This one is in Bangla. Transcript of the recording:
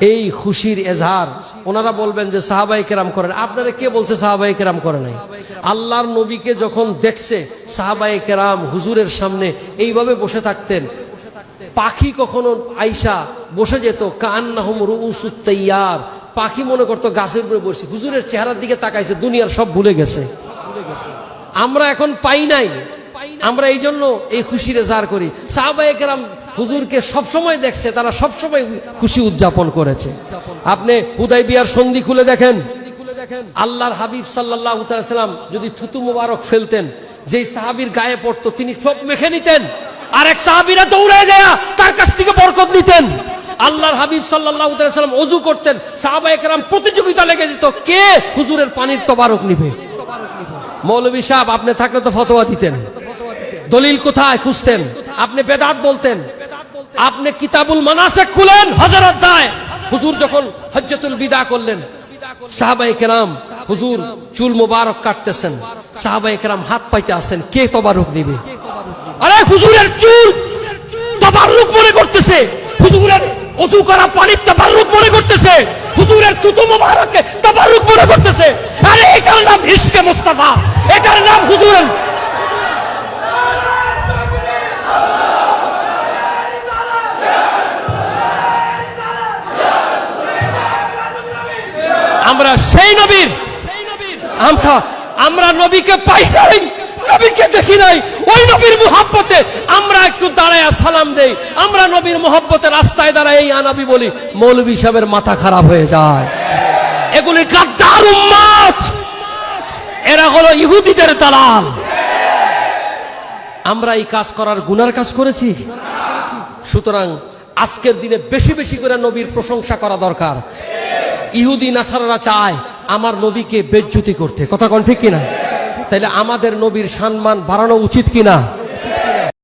এই খুশির এজহার, ওনারা বলবেন যে সাহাবাই কেরাম করেন। আপনারা কে বলছে সাহাবাই কেরাম করে নাই? আল্লাহর নবীকে যখন দেখছে সাহাবাই কেরাম হুজুরের সামনে এইভাবে বসে থাকতেন। পাখি কখনো আইসা বসে যেত কান্নাহম রুসুত্তাইয়ার পাখি মনে করতো গাছের উপরে বসে। হুজুরের চেহারার দিকে তাকাইছে, দুনিয়ার সব ভুলে গেছে। আমরা এখন পাই নাই। আমরা এই জন্য এই খুশির এজাহার করি। সাহাবায়ে কেরাম হুজুরকে সবসময় দেখছে, তারা সবসময় খুশি উদযাপন করেছে। আপনি হুদাই বিয়ার সন্ধি খুলে দেখেন। আল্লাহর হাবিব সাল্লাহ সাল্লাম যদি থুতু মুবারক ফেলতেন, যেই সাহাবীর গায়ে পড়তো, তিনি সব মেখে নিতেন। আর এক সাহাবিরা দৌড়ে যায়, তার কাছ থেকে বরকত নিতেন। আল্লাহর হাবিব সাল্লাহ সাল্লাম অজু করতেন, সাহাবায়ে কেরাম প্রতিযোগিতা লেগে যেত, কে হুজুরের পানির তবারক নিবে? মৌলবী সাহেব, আপনি থাকলে তো ফতোয়া দিতেন। দলিল কোথায় খুঁজতেন? আপনি বেদাত বলতেন। আপনি কিতাবুল মানাসে খুলেন হজরত দায়। হুজুর যখন হজ্জতুল বিদা করলেন সাহাবাই কেরাম, হুজুর চুল মোবারক কাটতেছেন। সাহাবাই কেরাম হাত পাইতে আসেন, কে তবারক দিবে? আরে হুজুরের চুল তবারুক মনে করতেছে। হুজুরের অজু করা পানির তবারুক মনে করতেছে। হুজুরের তুতু মোবারককে তবারুক মনে করতেছে। আরে এটার নাম ইশকে মুস্তাফা। এটার নাম হুজুরের আমরা সেই নবীর। আমরা আমরা নবীকে পাই নাই, নবীকে দেখি নাই। ওই নবীর মোহাব্বতে আমরা একটু দাঁড়ায় সালাম দেই। আমরা নবীর মোহাব্বতে রাস্তায় দাঁড়ায় এই আনাবি বলি, মৌলবী সাহেবের মাথা খারাপ হয়ে যায়। এগুলি গাদ্দার উম্মাত। এরা হলো ইহুদিদের দালাল। আমরা এই কাজ করার গুনার কাজ করেছি। সুতরাং আজকের দিনে বেশি বেশি করে নবীর প্রশংসা করা দরকার। ইহুদি নাসারারা চায় আমার নবীকে বেজ্জুতি করতে। কথা কন ঠিক কিনা? তাইলে আমাদের নবীর সম্মান বাড়ানো উচিত কিনা?